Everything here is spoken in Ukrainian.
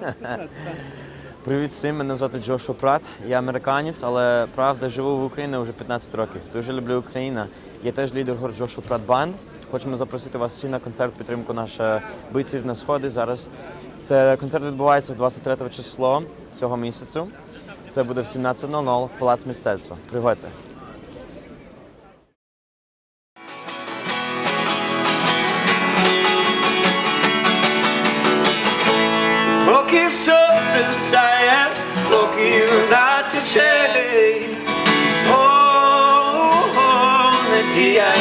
Привіт всім, мене звати Джошуа Прат. Я американець, але правда живу в Україні вже 15 років. Дуже люблю Україну. Я теж лідер гурту Джошуа Прат Банд. Хочемо запросити вас всі на концерт підтримку наших бійців на сході. Зараз це концерт відбувається 23 число цього місяцю. Це буде в 17.00 в Палац мистецтва. Приходьте. поки сонце всає, поки вода тече, о, о, о, надія.